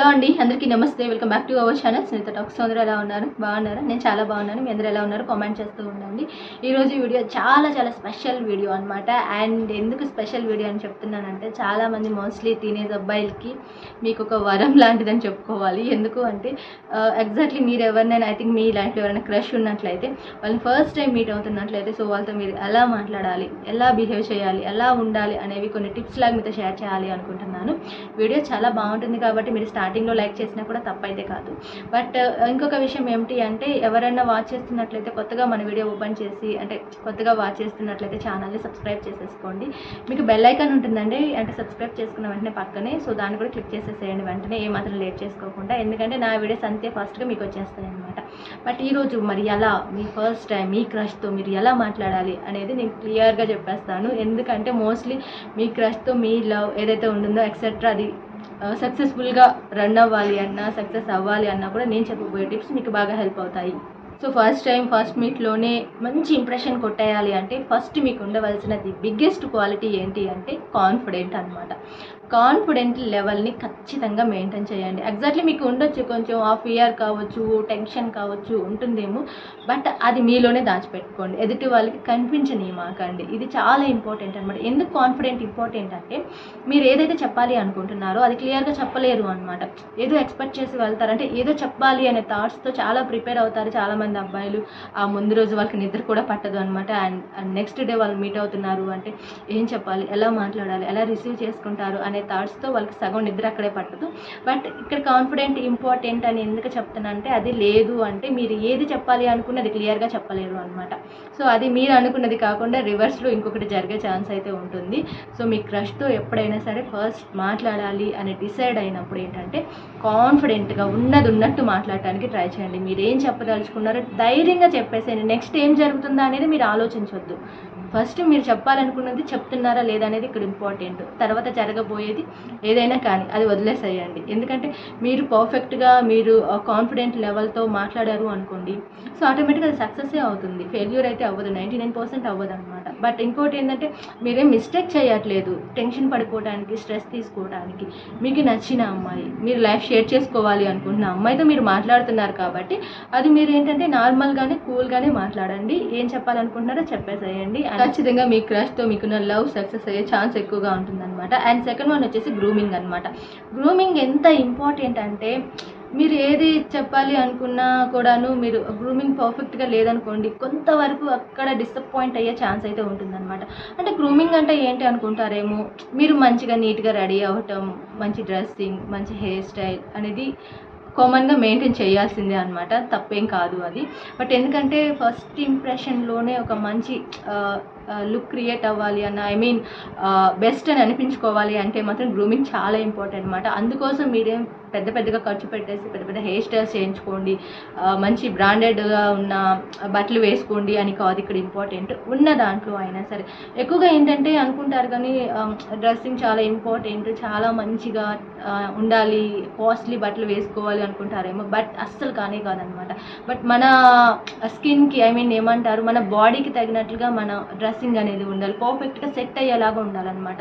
Hello అండి. అందరికీ నమస్తే. Welcome back to our channel. Snehitha talks. అందరూ ఎలా ఉన్నారు? బాగున్నారా? నేను చాలా బాగున్నాను. మీ అందరూ ఎలా ఉన్నారు? కామెంట్ చేస్తూ ఉండండి. ఈరోజు వీడియో చాలా చాలా స్పెషల్ వీడియో అనమాట అండ్ ఎందుకు స్పెషల్ వీడియో అని చెప్తున్నానంటే చాలామంది మోస్ట్లీ టీనేజ్ అబ్బాయిలకి మీకు ఒక వరం లాంటిదని చెప్పుకోవాలి. ఎందుకు అంటే ఎగ్జాక్ట్లీ మీరు ఎవరినైనా ఐ థింక్ మీ లైఫ్లో ఎవరైనా క్రష్ ఉన్నట్లయితే వాళ్ళని ఫస్ట్ టైం మీట్ అవుతున్నట్లయితే సో వాళ్ళతో మీరు ఎలా మాట్లాడాలి ఎలా బిహేవ్ చేయాలి ఎలా ఉండాలి అనేవి కొన్ని టిప్స్ లాగా మీతో షేర్ చేయాలి అనుకుంటున్నాను. వీడియో చాలా బాగుంటుంది కాబట్టి మీరు స్టార్టింగ్లో లైక్ చేసినా కూడా తప్పైతే కాదు. బట్ ఇంకొక విషయం ఏమిటి అంటే ఎవరైనా వాచ్ చేస్తున్నట్లయితే కొత్తగా మన వీడియో ఓపెన్ చేసి అంటే కొత్తగా వాచ్ చేస్తున్నట్లయితే ఛానల్ని సబ్స్క్రైబ్ చేసేసుకోండి. మీకు బెల్ ఐకాన్ ఉంటుందండి అంటే సబ్స్క్రైబ్ చేసుకున్న వెంటనే పక్కనే సో దాన్ని కూడా క్లిక్ చేసేసేయండి వెంటనే ఏమాత్రం లేట్ చేసుకోకుండా ఎందుకంటే నా వీడియోస్ అంతే ఫాస్ట్గా మీకు వచ్చేస్తాయి అనమాట బట్ ఈరోజు మరి ఎలా మీ ఫస్ట్ టైం మీ క్రష్తో మీరు ఎలా మాట్లాడాలి అనేది నేను క్లియర్గా చెప్పేస్తాను. ఎందుకంటే మోస్ట్లీ మీ క్రష్తో మీ లవ్ ఏదైతే ఉంటుందో ఎక్సెట్రా అది సక్సెస్ఫుల్గా రన్ అవ్వాలి అన్నా సక్సెస్ అవ్వాలి అన్నా కూడా నేను చెప్పబోయే టిప్స్ మీకు బాగా హెల్ప్ అవుతాయి. సో ఫస్ట్ టైం ఫస్ట్ మీట్లోనే మంచి ఇంప్రెషన్ కొట్టేయాలి అంటే ఫస్ట్ మీకు ఉండవలసినది బిగ్గెస్ట్ క్వాలిటీ ఏంటి అంటే కాన్ఫిడెంట్ అనమాట కాన్ఫిడెంట్ లెవెల్ని ఖచ్చితంగా మెయింటైన్ చేయండి. ఎగ్జాక్ట్లీ మీకు ఉండొచ్చు కొంచెం ఆ ఫియర్ కావచ్చు టెన్షన్ కావచ్చు ఉంటుందేమో బట్ అది మీలోనే దాచిపెట్టుకోండి. ఎదుటి వాళ్ళకి కనిపించని మాకండి ఇది చాలా ఇంపార్టెంట్ అనమాట ఎందుకు కాన్ఫిడెంట్ ఇంపార్టెంట్ అంటే మీరు ఏదైతే చెప్పాలి అనుకుంటున్నారో అది క్లియర్గా చెప్పలేరు అనమాట ఏదో ఎక్స్పెక్ట్ చేసి వెళ్తారంటే ఏదో చెప్పాలి అనే థాట్స్తో చాలా ప్రిపేర్ అవుతారు చాలామంది అబ్బాయిలు. ఆ ముందు రోజు వాళ్ళకి నిద్ర కూడా పట్టదు అనమాట అండ్ అండ్ నెక్స్ట్ డే వాళ్ళు మీట్ అవుతున్నారు అంటే ఏం చెప్పాలి? ఎలా మాట్లాడాలి? ఎలా రిసీవ్ చేసుకుంటారు? అనే థాట్స్తో వాళ్ళకి సగం నిద్ర అక్కడే పట్టదు. బట్ ఇక్కడ కాన్ఫిడెంట్ ఇంపార్టెంట్ అని ఎందుకు చెప్తానంటే అది లేదు అంటే మీరు ఏది చెప్పాలి అనుకున్నది క్లియర్గా చెప్పలేరు అనమాట సో అది మీరు అనుకున్నది కాకుండా రివర్స్లో ఇంకొకటి జరిగే ఛాన్స్ అయితే ఉంటుంది. సో మీ క్రష్తో ఎప్పుడైనా సరే ఫస్ట్ మాట్లాడాలి అని డిసైడ్ అయినప్పుడు ఏంటంటే కాన్ఫిడెంట్గా ఉన్నది ఉన్నట్టు మాట్లాడటానికి ట్రై చేయండి. మీరు ఏం చెప్పదలుచుకున్నారో ధైర్యంగా చెప్పేసేయండి. నెక్స్ట్ ఏం జరుగుతుందా అనేది మీరు ఆలోచించవద్దు ఫస్ట్ మీరు చెప్పాలనుకున్నది చెప్తున్నారా లేదా అనేది ఇక్కడ ఇంపార్టెంట్ తర్వాత జరగబోయేది ఏదైనా కానీ అది వదిలేసేయండి. ఎందుకంటే మీరు పర్ఫెక్ట్గా మీరు కాన్ఫిడెంట్ లెవెల్తో మాట్లాడారు అనుకోండి సో ఆటోమేటిక్గా అది సక్సెసే అవుతుంది. ఫెయిల్యూర్ అయితే అవ్వదు. నైంటీ నైన్ పర్సెంట్ అవ్వదు అనమాట బట్ ఇంకోటి ఏంటంటే మీరేం మిస్టేక్ చేయట్లేదు. టెన్షన్ పడిపోవడానికి స్ట్రెస్ తీసుకోవడానికి. మీకు నచ్చిన అమ్మాయి మీరు లైఫ్ షేర్ చేసుకోవాలి అనుకుంటున్న అమ్మాయితో మీరు మాట్లాడుతున్నారు కాబట్టి అది మీరు ఏంటంటే నార్మల్గానే కూల్గానే మాట్లాడండి. ఏం చెప్పాలనుకుంటున్నారో చెప్పేసేయండి. ఖచ్చితంగా మీ క్రష్తో మీకున్న లవ్ సక్సెస్ అయ్యే ఛాన్స్ ఎక్కువగా ఉంటుందన్నమాట. అండ్ సెకండ్ వన్ వచ్చేసి గ్రూమింగ్ అనమాట గ్రూమింగ్ ఎంత ఇంపార్టెంట్ అంటే మీరు ఏది చెప్పాలి అనుకున్నా కూడాను మీరు గ్రూమింగ్ పర్ఫెక్ట్గా లేదనుకోండి కొంతవరకు అక్కడ డిసప్పాయింట్ అయ్యే ఛాన్స్ అయితే ఉంటుందన్నమాట. అంటే గ్రూమింగ్ అంటే ఏంటి అనుకుంటారేమో మీరు మంచిగా నీట్గా రెడీ అవ్వటం మంచి డ్రెస్సింగ్ మంచి హెయిర్ స్టైల్ అనేది కామన్గా మెయింటైన్ చేయాల్సిందే అనమాట తప్పేం కాదు అది. బట్ ఎందుకంటే ఫస్ట్ ఇంప్రెషన్లోనే ఒక మంచి లుక్ క్రియేట్ అవ్వాలి అన్న ఐ మీన్ బెస్ట్ అని అనిపించుకోవాలి అంటే మాత్రం గ్రూమింగ్ చాలా ఇంపార్టెంట్ అనమాట అందుకోసం మీరేం పెద్ద పెద్దగా ఖర్చు పెట్టేసి పెద్ద పెద్ద హెయిర్ స్టైల్స్ చేయించుకోండి మంచి బ్రాండెడ్గా ఉన్న బట్టలు వేసుకోండి అని కాదు ఇక్కడ ఇంపార్టెంట్ ఉన్న దాంట్లో అయినా సరే. ఎక్కువగా ఏంటంటే అనుకుంటారు కానీ డ్రెస్సింగ్ చాలా ఇంపార్టెంట్ చాలా మంచిగా ఉండాలి కాస్ట్లీ బట్టలు వేసుకోవాలి అనుకుంటారేమో బట్ అస్సలు కానే కాదనమాట బట్ మన స్కిన్కి ఐ మీన్ ఏమంటారు మన బాడీకి తగినట్లుగా మన డ్రెస్ డ్రెస్సింగ్ అనేది ఉండాలి. పర్ఫెక్ట్గా సెట్ అయ్యేలాగా ఉండాలన్నమాట.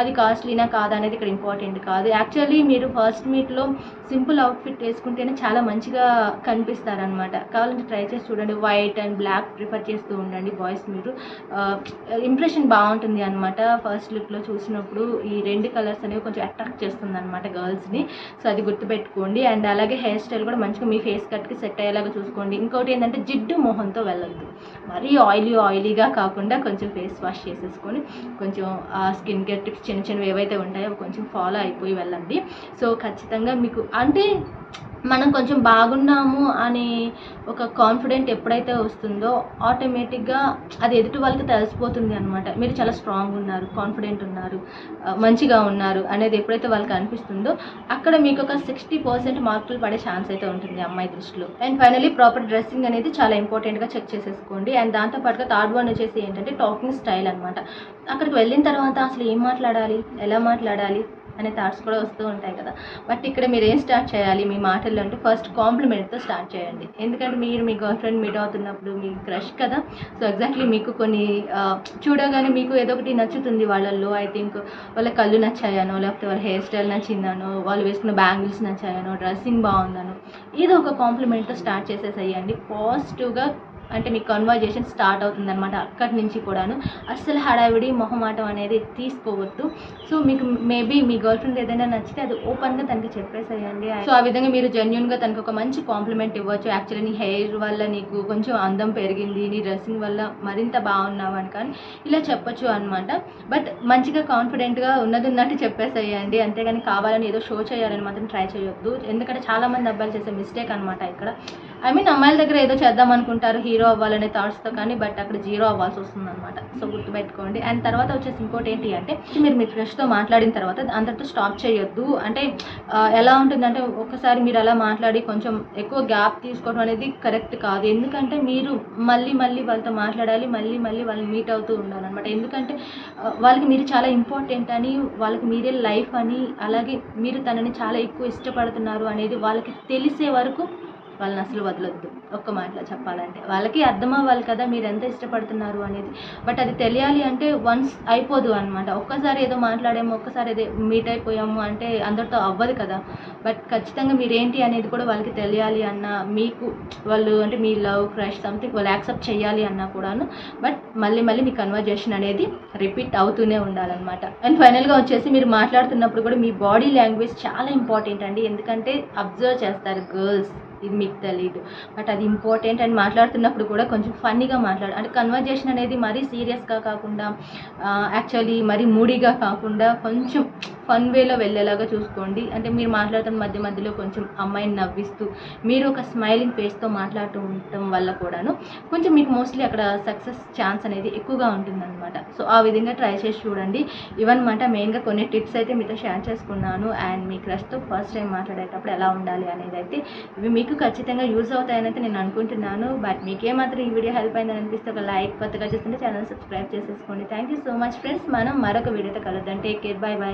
అది కాస్ట్లీనా కాదా అనేది ఇక్కడ ఇంపార్టెంట్ కాదు. యాక్చువల్లీ మీరు ఫస్ట్ మీట్లో సింపుల్ అవుట్ఫిట్ వేసుకుంటేనే చాలా మంచిగా కనిపిస్తారనమాట కావాలంటే ట్రై చేసి చూడండి. వైట్ అండ్ బ్లాక్ ప్రిఫర్ చేస్తూ ఉండండి బాయ్స్ మీరు. Uh, ఇంప్రెషన్ బాగుంటుంది అనమాట ఫస్ట్ లుక్లో చూసినప్పుడు ఈ రెండు కలర్స్ అనేవి కొంచెం అట్రాక్ట్ చేస్తుంది అనమాట గర్ల్స్ని సో అది గుర్తుపెట్టుకోండి. అండ్ అలాగే హెయిర్ స్టైల్ కూడా మంచిగా మీ ఫేస్ కట్కి సెట్ అయ్యేలాగా చూసుకోండి. ఇంకోటి ఏంటంటే జిడ్డు మొహంతో వెళ్ళొద్దు. మరీ ఆయిలీ ఆయిలీగా కాకుండా కొంచెం కొంచెం ఫేస్ వాష్ చేసేసుకొని కొంచెం ఆ స్కిన్ కేర్ టిప్స్ చిన్న చిన్నవి ఏవైతే ఉంటాయో అవి కొంచెం ఫాలో అయిపోయి వెళ్ళండి. సో ఖచ్చితంగా మీకు అంటే మనం కొంచెం బాగున్నాము అని ఒక కాన్ఫిడెంట్ ఎప్పుడైతే వస్తుందో ఆటోమేటిక్గా అది ఎదుటి వాళ్ళకి తెలిసిపోతుంది అనమాట మీరు చాలా స్ట్రాంగ్ ఉన్నారు కాన్ఫిడెంట్ ఉన్నారు మంచిగా ఉన్నారు అనేది ఎప్పుడైతే వాళ్ళకి అనిపిస్తుందో అక్కడ మీకు ఒక సిక్స్టీ పర్సెంట్ మార్కులు పడే ఛాన్స్ అయితే ఉంటుంది అమ్మాయి దృష్టిలో. అండ్ ఫైనలీ ప్రాపర్ డ్రెస్సింగ్ అనేది చాలా ఇంపార్టెంట్గా చెక్ చేసేసుకోండి. అండ్ దాంతోపాటుగా థర్డ్ వన్ వచ్చేసి ఏంటంటే టాకింగ్ స్టైల్ అనమాట అక్కడికి వెళ్ళిన తర్వాత అసలు ఏం మాట్లాడాలి? ఎలా మాట్లాడాలి? అనే థాట్స్ కూడా వస్తూ ఉంటాయి కదా. బట్ ఇక్కడ మీరు ఏం స్టార్ట్ చేయాలి? మీ మాటల్లో అంటే ఫస్ట్ కాంప్లిమెంట్తో స్టార్ట్ చేయండి. ఎందుకంటే మీరు మీ గర్ల్ ఫ్రెండ్ మీట్ అవుతున్నప్పుడు మీ క్రష్ కదా. సో ఎగ్జాక్ట్లీ మీకు కొన్ని చూడగానే మీకు ఏదో ఒకటి నచ్చుతుంది వాళ్ళల్లో. ఐ థింక్ వాళ్ళ కళ్ళు నచ్చాయనో లేకపోతే వాళ్ళ హెయిర్ స్టైల్ నచ్చిందనో వాళ్ళు వేసుకున్న బ్యాంగిల్స్ నచ్చాయనో డ్రెస్సింగ్ బాగుందనో ఇది ఒక కాంప్లిమెంట్తో స్టార్ట్ చేసేసేయండి. పాజిటివ్గా అంటే మీ కన్వర్జేషన్ స్టార్ట్ అవుతుంది అనమాట అక్కడి నుంచి కూడాను. అస్సలు హడావిడి మొహమాటం అనేది తీసుకోవద్దు. సో మీకు మేబీ మీ గర్ల్ ఫ్రెండ్ ఏదైనా నచ్చితే అది ఓపెన్గా తనకి చెప్పేసేయండి. సో ఆ విధంగా మీరు జెన్యున్గా తనకు ఒక మంచి కాంప్లిమెంట్ ఇవ్వచ్చు. యాక్చువల్లీ నీ హెయిర్ వల్ల నీకు కొంచెం అందం పెరిగింది. నీ డ్రెస్సింగ్ వల్ల మరింత బాగున్నావు అని కానీ ఇలా చెప్పొచ్చు అనమాట బట్ మంచిగా కాన్ఫిడెంట్గా ఉన్నది ఉన్నట్టు చెప్పేసేయండి. అంతేగాని కావాలని ఏదో షో చేయాలని మాత్రం ట్రై చేయొద్దు. ఎందుకంటే చాలామంది అబ్బాయిలు చేసే మిస్టేక్ అనమాట ఇక్కడ. ఐ మీన్ అమ్మాయిల దగ్గర ఏదో చేద్దాం అనుకుంటారు హీరో అవ్వాలనే థాట్స్తో కానీ బట్ అక్కడ జీరో అవ్వాల్సి వస్తుంది అనమాట సో గుర్తుపెట్టుకోండి. అండ్ తర్వాత వచ్చేసి ఇంకోటి ఏంటి అంటే మీరు మీ ఫ్రెష్తో మాట్లాడిన తర్వాత అందరితో స్టాప్ చేయొద్దు. అంటే ఎలా ఉంటుందంటే ఒకసారి మీరు అలా మాట్లాడి కొంచెం ఎక్కువ గ్యాప్ తీసుకోవడం అనేది కరెక్ట్ కాదు. ఎందుకంటే మీరు మళ్ళీ మళ్ళీ వాళ్ళతో మాట్లాడాలి మళ్ళీ మళ్ళీ వాళ్ళు మీట్ అవుతూ ఉండాలన్నమాట. ఎందుకంటే వాళ్ళకి మీరు చాలా ఇంపార్టెంట్ అని వాళ్ళకి మీరే లైఫ్ అని అలాగే మీరు తనని చాలా ఎక్కువ ఇష్టపడుతున్నారు అనేది వాళ్ళకి తెలిసే వరకు వాళ్ళని అసలు వదలొద్దు. ఒక్క మాటలో చెప్పాలంటే. వాళ్ళకి అర్థం అవ్వాలి కదా మీరు ఎంత ఇష్టపడుతున్నారు అనేది. బట్ అది తెలియాలి అంటే వన్స్ అయిపోదు అనమాట ఒక్కసారి ఏదో మాట్లాడాము ఒక్కసారి ఏదో మీట్ అయిపోయాము అంటే అందరితో అవ్వదు కదా. బట్ ఖచ్చితంగా మీరేంటి అనేది కూడా వాళ్ళకి తెలియాలి అన్న మీకు వాళ్ళు అంటే మీ లవ్ క్రష్ సంథింగ్ వాళ్ళు యాక్సెప్ట్ చేయాలి అన్నా కూడాను. బట్ మళ్ళీ మళ్ళీ మీ కన్వర్జేషన్ అనేది రిపీట్ అవుతూనే ఉండాలన్నమాట. అండ్ ఫైనల్గా వచ్చేసి మీరు మాట్లాడుతున్నప్పుడు కూడా మీ బాడీ లాంగ్వేజ్ చాలా ఇంపార్టెంట్ అండి. ఎందుకంటే అబ్జర్వ్ చేస్తారు గర్ల్స్. ఇది మీకు తెలియదు బట్ అది ఇంపార్టెంట్ అండ్ మాట్లాడుతున్నప్పుడు కూడా కొంచెం ఫన్నీగా మాట్లాడు అంటే కన్వర్జేషన్ అనేది మరీ సీరియస్గా కాకుండా యాక్చువల్లీ మరీ మూడీగా కాకుండా కొంచెం ఫన్ వేలో వెళ్ళేలాగా చూసుకోండి. అంటే మీరు మాట్లాడుతున్న మధ్య మధ్యలో కొంచెం అమ్మాయిని నవ్విస్తూ మీరు ఒక స్మైలింగ్ ఫేస్తో మాట్లాడుతూ ఉండటం వల్ల కూడాను కొంచెం మీకు మోస్ట్లీ అక్కడ సక్సెస్ ఛాన్స్ అనేది ఎక్కువగా ఉంటుందన్నమాట. సో ఆ విధంగా ట్రై చేసి చూడండి. ఇవన్నమాట మెయిన్గా కొన్ని టిప్స్ అయితే మీతో షేర్ చేసుకున్నాను. అండ్ మీ క్రష్తో ఫస్ట్ టైం మాట్లాడేటప్పుడు ఎలా ఉండాలి అనేది అయితే ఇవి మీకు ఖచ్చితంగా యూజ్ అవుతాయని నేను అనుకుంటున్నాను. బట్ మీకేమాత్రం ఈ వీడియో హెల్ప్ అయిందని అనిపిస్తే ఒక లైక్ కొత్తగా చేస్తుంటే ఛానల్ సబ్స్క్రైబ్ చేసేసుకోండి. Thank you so much friends మనం మరొక వీడియోతో కలుద్దాం. Take care bye by